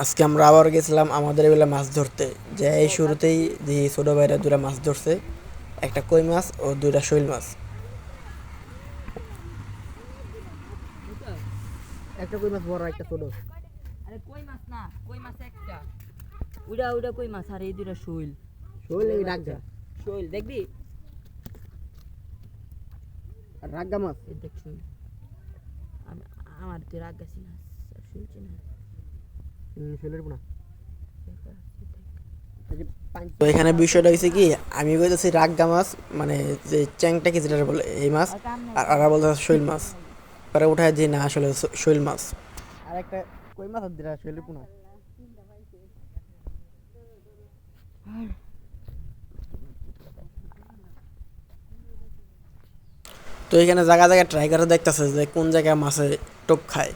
আজকে আমরা আবার গেছিলাম আমাদের বেলা মাছ ধরতে। যে এই শুরুতেই যে ছোট ভাইরা দুটা মাছ ধরছে একটা কই মাছ ও দুইটা শৈল মাছ। একটা কই মাছ বড় একটা ছোট। আরে কই মাছ না কই মাছ একটা। উড়া উড়া কই মাছ? আর এই দুটা শৈল। শৈল এই রাগা শৈল দেখবি? রাগা মাছ। এই দেখ শৈল। আমার তুই রাগ গেছি না শুনছি না শৈলের পোনা তো এখানে বিষয়টা হয়েছে কি আমি কইতেছি রাগা মাছ মানে যে চ্যাংটা কি যেটা বলে এই মাছ আর আর বলতে শৈল মাছ। পরে উঠায় যে না আসলে শৈল মাছ। আর একটা কই মাছ আর দিরা শৈলের পোনা? তো এখানে জায়গা জায়গায় ট্রাই করে দেখতেছে যে কোন জায়গায় মাছে টোপ খায়।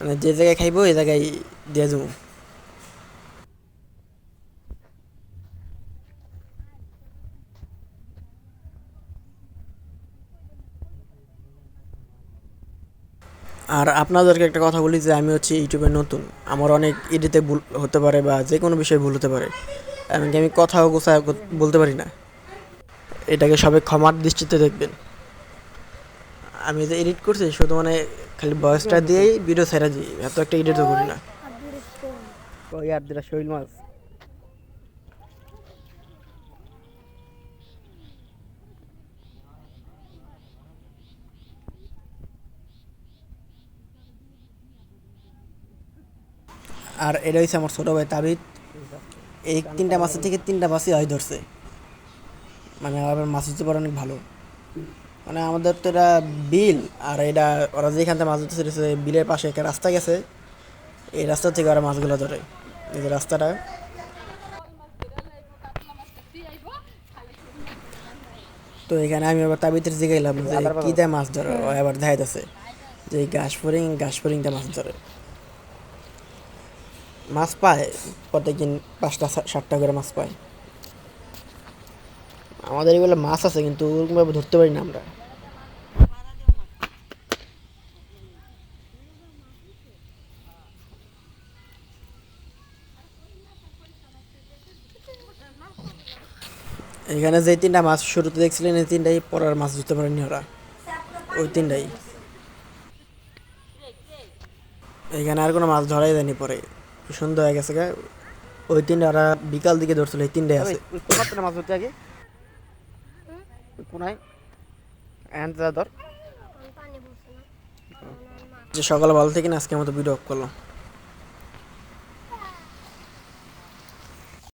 মানে যে জায়গায় খাইবো, এই জায়গায় দিয়ে যাব আর আপনাদেরকে একটা কথা বলি যে, আমি হচ্ছে ইউটিউবে নতুন। আমার অনেক এডিতে ভুল হতে পারে বা যে কোনো বিষয়ে ভুল হতে পারে। এমনকি আমি কথাও গোছায় ক- বলতে পারি না। এটাকে সবাই ক্ষমার দৃষ্টিতে দেখবেন। আমি যে এডিট করছি, শুধু মানে খালি বয়সটা দিয়েই ভিডিও ছেড়ে দিই এত একটা এডিট তো করি না। ওই আর দুটা শৈল মাছ? আর এটা হচ্ছে আমার ছোট ভাই তাবিদ। এই তিনটা মাছের থেকে তিনটা মাছই হয় ধরছে। মানে আবার মাছ হচ্ছে পরে অনেক ভালো। মানে আমাদের তো এটা বিল আর এটা ওরা যেখান থেকে মাছ ধরতে এটা বিলের পাশে একটা রাস্তা গেছে। এই রাস্তা থেকে ওরা মাছগুলো ধরে এই যে রাস্তাটা। তো এখানে আমি আবার তাবিতের জিগাইলাম যে কি দেয় মাছ ধরে ও আবার দেখাইতেছে যে ঘাস ফরিং ঘাস ফরিংটা মাছ ধরে। মাছ পায় প্রত্যেকদিন পাঁচটা সাতটা করে মাছ পায়। আমাদের এগুলো মাছ আছে কিন্তু ওরকমভাবে ধরতে পারি না আমরা। এখানে যে তিনটা মাছ শুরুতে দেখছিলেন এই তিনটাই পরার মাছ ধরতে পারেনি ওরা। ওই তিনটাই। এখানে আর কোনো মাছ ধরাই দেয়নি পরে। সন্ধ্যা হয়ে গেছে। ওই তিনটা ওরা বিকাল দিকে ধরছিল এই তিনটাই আছে। মাছ ধরতে আগে? কোনায়? ধর। যে সকালে ভালো থেকে না আজকের মতো ভিডিও অফ করলাম।